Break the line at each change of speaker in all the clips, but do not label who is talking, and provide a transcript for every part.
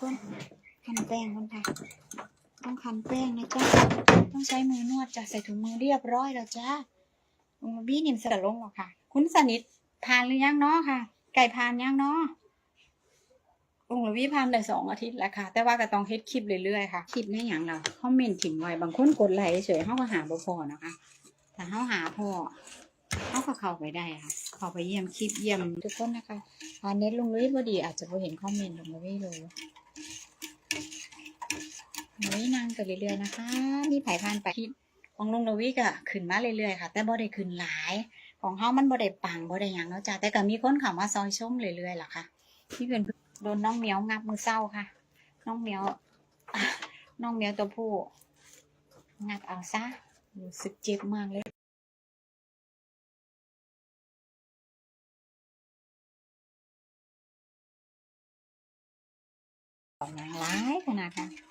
คนคันแป้งคนค่ะ ต้องคันแป้งนะจ๊ะ ต้องใช้มือนวดจ้ะใส่ถุงมือเรียบร้อยแล้วจ้าลุงบี้นิ่มเสร็จลงหรอกค่ะ คุณสนิททานหรือยังเนาะค่ะ ไก่พานยังเนาะลุงระวิพานได้สองอาทิตย์แล้วค่ะ แต่ว่าก็ต้องเฮ็ดคลิปเรื่อยๆค่ะ คลิปในอย่างเราคอมเมนต์ถิ่งไว้บางคนกดไลค์เฉยเขาก็หาบ่พอนะคะถ้าเขาหาพอเขาก็เข้าไปได้ค่ะเข้าไปเยี่ยมคลิปเยี่ยมทุกคนนะคะตอนนี้ลุงระวิพอดีอาจจะพอเห็นคอมเมนต์ลุงระวิเลย ลุงระวินั่งไปเรื่อยๆนะคะ มีไผ่พานไปที่ของลุงรวิก็ขึ้นมาเรื่อยๆค่ะ แต่บ่ได้ขึ้นหลาย ของเขามันบ่ได้ปังบ่ได้หยังเนาะจ้ะแต่ก็มีคนเข้ามาซอยชมเรื่อยๆล่ะค่ะที่เป็นโดนน้องเหมียวงับมือเศร้าค่ะ น้องเหมียวอะน้องเหมียวตัวผู้งับเอาซะรู้สึกเจ็บมากเลยของนางร้ายขนาดค่ะ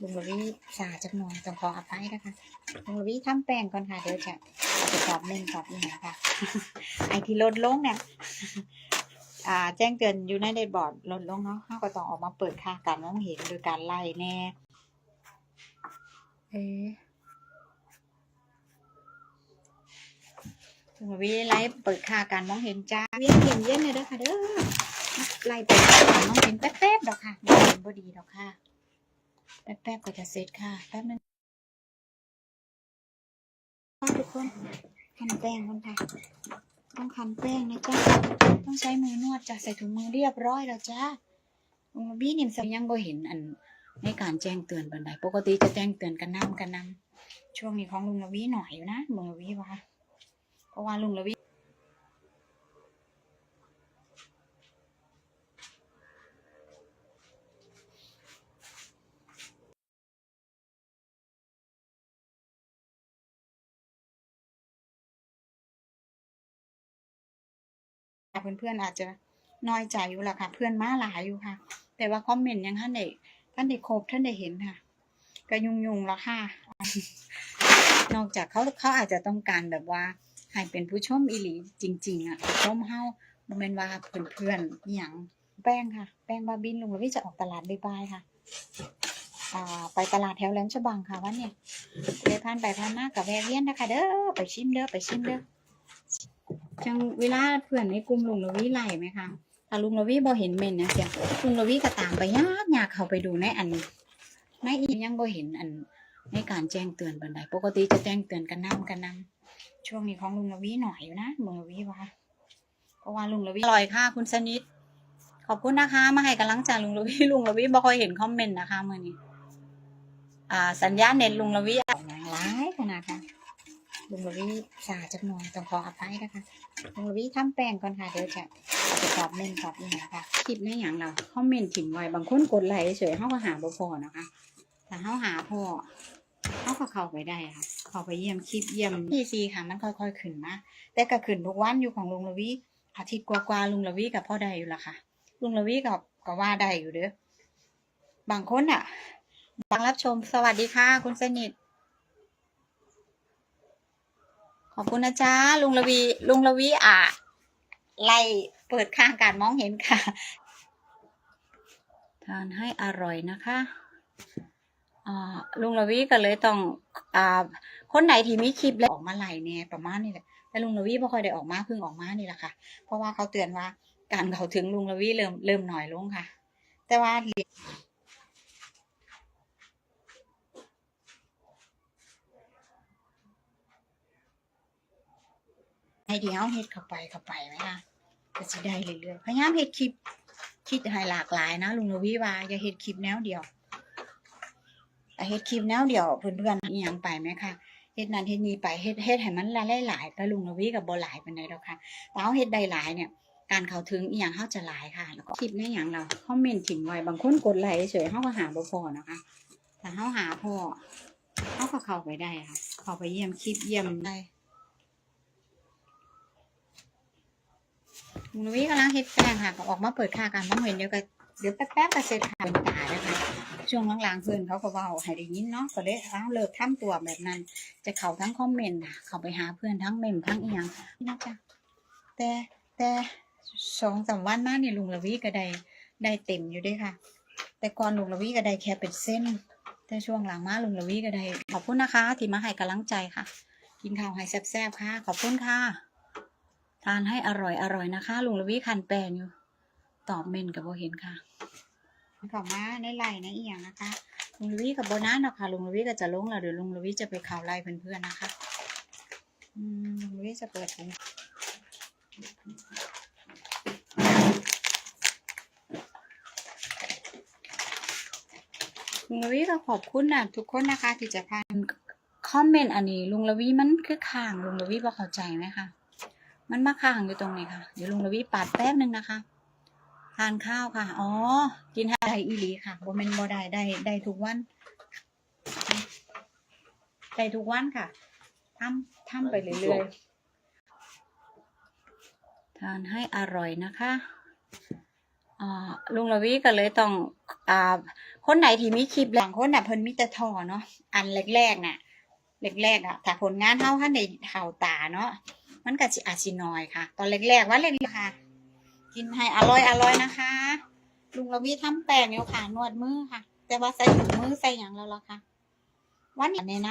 ลุงระวิสาจักหน่อยต้องขออภัยนะคะลุงระวิทำแป้งก่อนค่ะ เดี๋ยวจะจะตอบเม่นตอบนี่นะคะไอที่ลดลงเนี่ยอ่าแจ้งเตือนอยู่ในเดบอร์ดลดลงเนาะเขาก็ต้องออกมาเปิดค่าการมองเห็นโดยการไล่แน่ เอ๊ะลุงระวิไล่เปิดค่าการมองเห็นจ้าเวียนเย็นเย็นเลยเด้อค่ะเด้อไล่ไปมองเห็นแป๊บๆดอกค่ะมองเห็นบดีดอกค่ะ แป๊บๆก็จะเสร็จค่ะแป๊บนึงทุกคนคันแป้งคนค่ะ ต้องคันแป้งนะจ๊ะต้องใช้มือนวดจ้ะใส่ถุงมือเรียบร้อยแล้วจ้าลุงบี้นิ่มสยังบ่เห็นอันในการแจ้งเตือนบันไดปกติจะแจ้งเตือนกันน้ำกันน้ำช่วงนี้ของลุงละวีหน่อยอยู่นะลุงละวีว่าเพราะว่าลุงละวี เพื่อนๆอาจจะน้อยใจอยู่ละค่ะ เพื่อนมาหลายอยู่ค่ะ แต่ว่าคอมเมนต์ยังท่านได้ท่านได้ครบท่านได้เห็นค่ะก็ยุ่งๆแล้วค่ะ นอกจากเขาเขาอาจจะต้องการแบบว่าให้เป็นผู้ชมอีหลีจริง ๆ อะผู้ชมเฮาบ่แม่นว่าเพื่อนๆอหย่างแป้งค่ะ แป้งบาบินลุงระวิจะออกตลาดบ่ายๆค่ะ อ่า ไปตลาดแถวแหลมฉบังค่ะวันเนี่ยเลยผ่านไปผ่านมากับแวเวียนนะคะ เด้อไปชิมเด้อไปชิมเด้อ จังเวลาเพื่อนในกลุ่มลุงระวิไล่ไหมคะถ้าลุงระวิบ่เห็นเมนนะเสียลุงระวิก็ตามไปยากยากเข้าไปดูในอันในอียังบ่เห็นอันในการแจ้งเตือนบันไดปกติจะแจ้งเตือนกันน้ำกันน้ำช่วงนี้ของลุงระวิหน่อยอยู่นะลุงระวิว่าเพราะว่าลุงระวิอร่อยค่ะคุณสนิทขอบคุณนะคะ มาให้กำลังใจลุงระวิลุงระวิบ่ค่อยเห็นคอมเมนต์นะคะเมื่อนี้อ่าสัญญาณเน็ตลุงระวิอะนางร้ายขนาดค่ะลุงระวิสาจักหน่อยต้องขออภัยนะคะ ลุงระวิทำแป้งก่อนค่ะเดี๋ยวจะจะตอบเมนตอบนี่นะคะคลิปในอย่างเราคอมเมนต์ถิ่งไว้บางคนกดไลค์เฉยเขาก็หาบ่พอนะคะถ้าเขาหาพอเขาก็เข้าไปได้ค่ะเข้าไปเยี่ยมคลิปเยี่ยมพี่ซีค่ะ มันค่อยๆขึ้นมาแต่ก็ขึ้นทุกวันอยู่ของลุงระวิอาทิตย์กว่าๆลุงระวิกับพ่อได้อยู่ละค่ะ ลุงระวิกับก็ว่าได้อยู่เด้อบางคนอะบางรับชมสวัสดีค่ะ คุณสนิท ขอบคุณนะจ๊ะลุงระวีลุงระวีอะไล่เปิดข้างการมองเห็นค่ะ ทานให้อร่อยนะคะอ่าลุงระวีก็เลยต้องอ่าคนไหนที่มีคลิปแล้วออกมาไหลเนี่ยประมาณนี้แหละแต่ลุงระวีไม่ค่อยได้ออกมาเพิ่งออกมานี่แหละค่ะ เพราะว่าเขาเตือนว่าการเขาถึงลุงระวีเริ่มเริ่มหน่อยลงค่ะ แต่ว่า ให้เดียเฮ็ดเข้าไปเข้าไปไหมคะก็สิได้เรื่อยๆพยายามเฮ็ดคลิปคิดให้หลากหลายนะลุงนวีว่าอย่าเฮ็ดคลิปแนวเดียวแต่เฮ็ดคลิปแนวเดียวเพื่อนๆอีหยังไปไหมคะเฮ็ดนั้นเฮ็ดนี้ไปเฮ็ดเฮ็ดให้มันหลายหลายๆแต่ลุงนวีกับบ่หลายปานใดดอกค่ะแต่เอาเฮ็ดได้หลายเนี่ยการเข้าถึงอีหยังเฮาจะหลายค่ะ แล้วก็คลิปในหยังเราคอมเมนต์ถิ่งไว้บางคนกดไลค์เฉยเฮาก็หาบ่พอนะคะถ้าเฮาหาพอเฮาก็เข้าไปได้ค่ะเข้าไปเยี่ยมคลิปเยี่ยมได้ ลุงนุ้ยกำลังเฮ็ดแป้งค่ะก็ออกมาเปิดค่าการมองเห็นเดี๋ยวก็เดี๋ยวแป๊บๆก็เสร็จค่ะเป็นตานะคะ ช่วงหลังๆเพื่อนเขาก็เว้าให้ได้ยินเนาะก็เลยเอาเลิกทำตัวแบบนั้น จะเข้าทั้งคอมเมนต์น่ะเข้าไปหาเพื่อนทั้งเมมทั้งอีหยังนี่นะจ๊ะแต่แต่สองสามวันมาเนี่ยลุงละวีก็ได้ได้เต็มอยู่ด้วยค่ะ แต่ก่อนลุงละวีก็ได้แค่เป็นเส้น แต่ช่วงหลังมาลุงละวีก็ได้ขอบคุณนะคะ ที่มาให้กำลังใจค่ะ กินข้าวให้แซ่บๆค่ะ ขอบคุณค่ะ ทานให้อร่อยอร่อยนะคะ ลุงละวีคันแปลงอยู่ ตอบเมนกับโบเห็นค่ะขอมาในไลน์ในอีกอย่างนะคะ ลุงละวีกับโบนัสเนาะค่ะลุงละวีก็จะลงแล้วเดี๋ยวลุงละวีจะไปข่าวไล่เพื่อนๆนะคะอืมลุงละวีจะเปิดถุงลุงละวีก็ขอบคุณนะทุกคนนะคะที่จะพานคอมเมนต์อันนี้ ลุงละวีมันคือข้างลุงละวีพอเข้าใจไหมคะ มันมาข้างอยู่ตรงนี้ค่ะ เดี๋ยวลุงละวีปาดแป๊บนึงนะคะ ทานข้าวค่ะ อ๋อ กินไดอีหลีค่ะโบ่แม่นบ่ได้ได้ได้ทุกวัน ได้ทุกวันค่ะทำทำไปเรื่อยๆ ทานให้อร่อยนะคะอ่าลุงละวีก็เลยต้องอ่าคนไหนที่มีคลิปบางคนน่ะเพิ่นมีต่ทอเนาะอันแรกๆน่ะแรกๆอะถ้าผลงานเฮาท่านในเท่าตาเนาะ มันก็สิอาจสิน้อยค่ะ ตอนแรกๆว่าเล่นค่ะ กินให้อร่อยอร่อยนะคะ ลุงระวีทำแป้งอยู่ค่ะนวดมือค่ะ แต่ว่าใส่ถุงมือใส่อย่างแล้วล่ะค่ะ วันนี้แนะน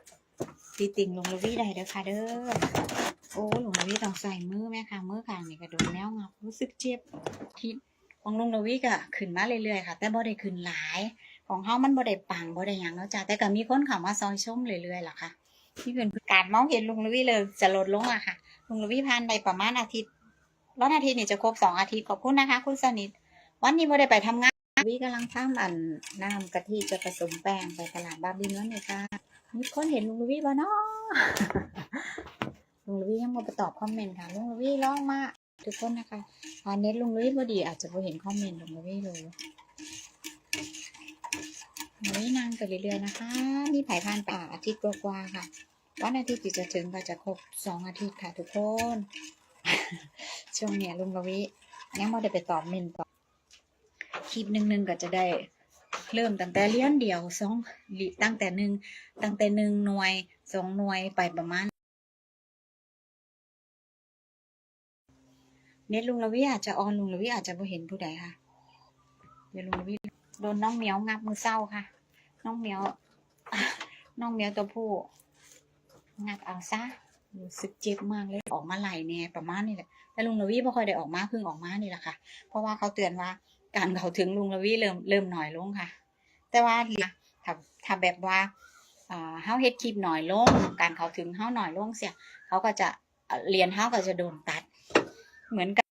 ำตีติ่งลุงระวีได้เด้อค่ะ เด้อโอ้ลุงระวีต้องใส่มือแม่ค่ะมือข้างนี่กระโดดแนวงับรู้สึกเจ็บที่ของลุงระวีก็ขึ้นมาเรื่อยๆค่ะ แต่บ่ได้ขึ้นหลาย ของเฮามันบ่ได้ปังบ่ได้หยังเนาะจ้ะแต่ก็มีคนเข้ามาซอยชมเรื่อยๆล่ะค่ะ ที่เป็นการมองเห็นลุงระวีเลยจะลดลงอะค่ะ ลุงระวีผ่านไปประมาณอาทิตย์แล้วอาทิตย์เนี่ยจะครบสองอาทิตย์ขอบคุณนะคะ คุณสนิท วันนี้บ่ได้ไปทำงานวีกำลังทำอันน้ำกะทิจะผสมแป้งไปตลาดบาบินวันนี้ค่ะมีคนเห็นลุงระวีบ่เนาะลุงระวียังมาตอบคอมเมนต์ค่ะลุงระวีร้องมากทุกคนนะคะพาเน็ตลุงระวีพอดีอาจจะบ่เห็นคอมเมนต์ลุงระวีเลย ลุงระวีนั่งไปเรื่อยๆนะคะมีไผ่ผ่านป่าอาทิตย์กว่าๆค่ะ วันอาทิตย์ที่จะถึงก็จะครบสองอาทิตย์ค่ะทุกคนช่วงเนี้ยลุงระวิยังไม่ได้ไปตอบเมนต่อคลิปหนึ่งหนึ่งก็จะได้เริ่มตั้งแต่เลี้ยนเดียวสองตั้งแต่หนึ่งตั้งแต่หนึ่งหน่วยสองหน่วยไปประมาณเน็ตลุงระวิอาจจะออนลุงระวิอาจจะบ่เห็นผู้ใดค่ะเดี๋ยวลุงระวิโดนน้องเหมียวงับมือเศร้าค่ะ น้องเมียวน้องเมียวตัวผู้งับเอาซะรู้สึกเจ็บมากเลยออกมาไหลแน่ประมาณนี้แหละแต่ลุงระวีไม่ค่อยได้ออกมาเพิ่งออกมานี่แหละค่ะ เพราะว่าเขาเตือนว่าการเขาถึงลุงระวีเริ่มเริ่มหน่อยลงค่ะ แต่ว่าถ้าถ้าแบบว่าอ่าเฮาเฮ็ดคลิปหน่อยลง การเขาถึงเฮาหน่อยลงเสียเขาก็จะเรียนเฮาก็จะโดนตัดเหมือนกับ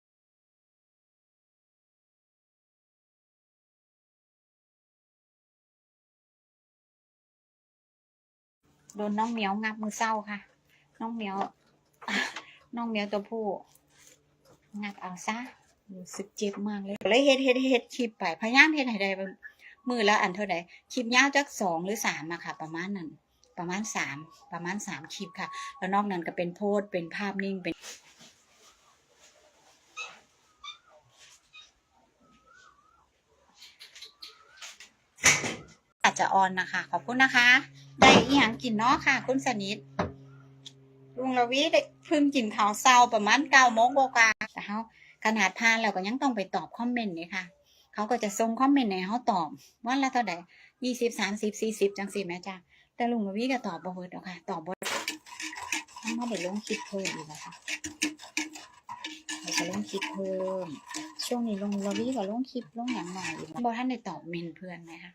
โดนน้องเหมียวงับมือเศร้าค่ะ น้องเหมียว น้องเหมียวตัวผู้งัดเอาซะรู้สึกเจ็บมากเลยเลยเฮ็ดเฮ็ดเฮ็ดคลิปไปพยายามเฮ็ดให้ได้มือละอันเท่าไหร่คลิปยาวจักสองหรือสามอะค่ะ ประมาณนั้นประมาณสามประมาณสามคลิปค่ะ แล้วนอกนั้นก็เป็นโพสเป็นภาพนิ่งเป็น อาจจะออนนะคะ ขอบคุณนะคะ ได้อีหยังกินเนาะค่ะ คุณสนิทลุงระวีได้เพิ่งกินข้าวเช้าประมาณเก้าโมงกว่าๆแต่เขาขนาดพานแล้วก็ยังต้องไปตอบคอมเมนต์นี่ค่ะ เขาก็จะส่งคอมเมนต์ให้เขาตอบวันละเท่าไหร่ยี่สิบสามสิบสี่สิบจังสิแม่จ้าแต่ลุงระวีก็ตอบบ่เบิดหรอกค่ะ ตอบบ่ต้องมาเดี๋ยวลงคลิปเพิ่มอีกนะคะเราจะลงคลิปเพิ่ม ช่วงนี้ลุงระวีก็ลงคลิปลงอย่างหน่อยบ่ท่านได้ตอบเมนเพื่อนไหมคะ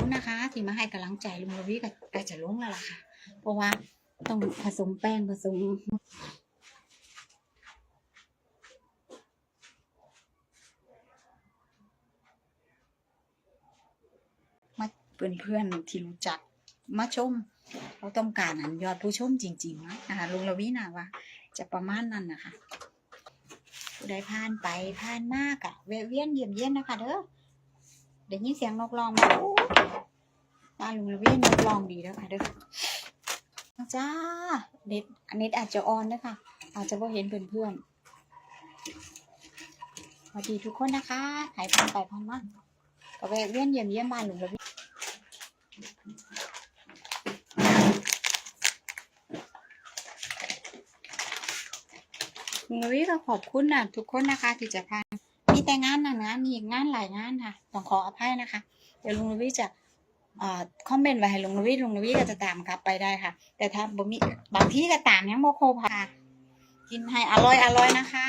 ขอบคุณนะคะ ที่มาให้กำลังใจลุงระวีกับใกล้จะลงแล้วล่ะค่ะ เพราะว่าต้องผสมแป้งผสมมาเพื่อนๆที่รู้จักมาชมเขาต้องการอันยอดผู้ชมจริงๆนะนะคะลุงระวีนะว่า จะประมาณนั้นนะคะผู้ใดผ่านไปผ่านมากอะแวะเวียนเยี่ยมเยียนนะคะเด้อได้ยินเสียงนกร้องมา อ้บ้านลุงระวีนกร้องดีแล้วค่ะเด้อจ้าเน็ตอันเน็ตอาจจะออนนะคะอาจจะพอเห็นเพื่อนๆสวัสดีทุกคนนะคะหายพันไปพันมาก็แวะเวียนเยี่ยมเยี่ยมบ้านหลุงระวิหลุงระวิก็ขอบคุณนะทุกคนนะคะที่จะพามีแต่งานนั้นงานนี้งานหลายงานค่ะต้องขออภัยนะคะ เดี๋ยวลุงนวีจะ คอมเมนต์ไว้ให้ลุงนวีลุงนวีก็จะตามกลับไปได้ค่ะ แต่ถ้าบ่มีบางที่ก็ตามยังโมโคพากินให้อร่อยอร่อยนะคะ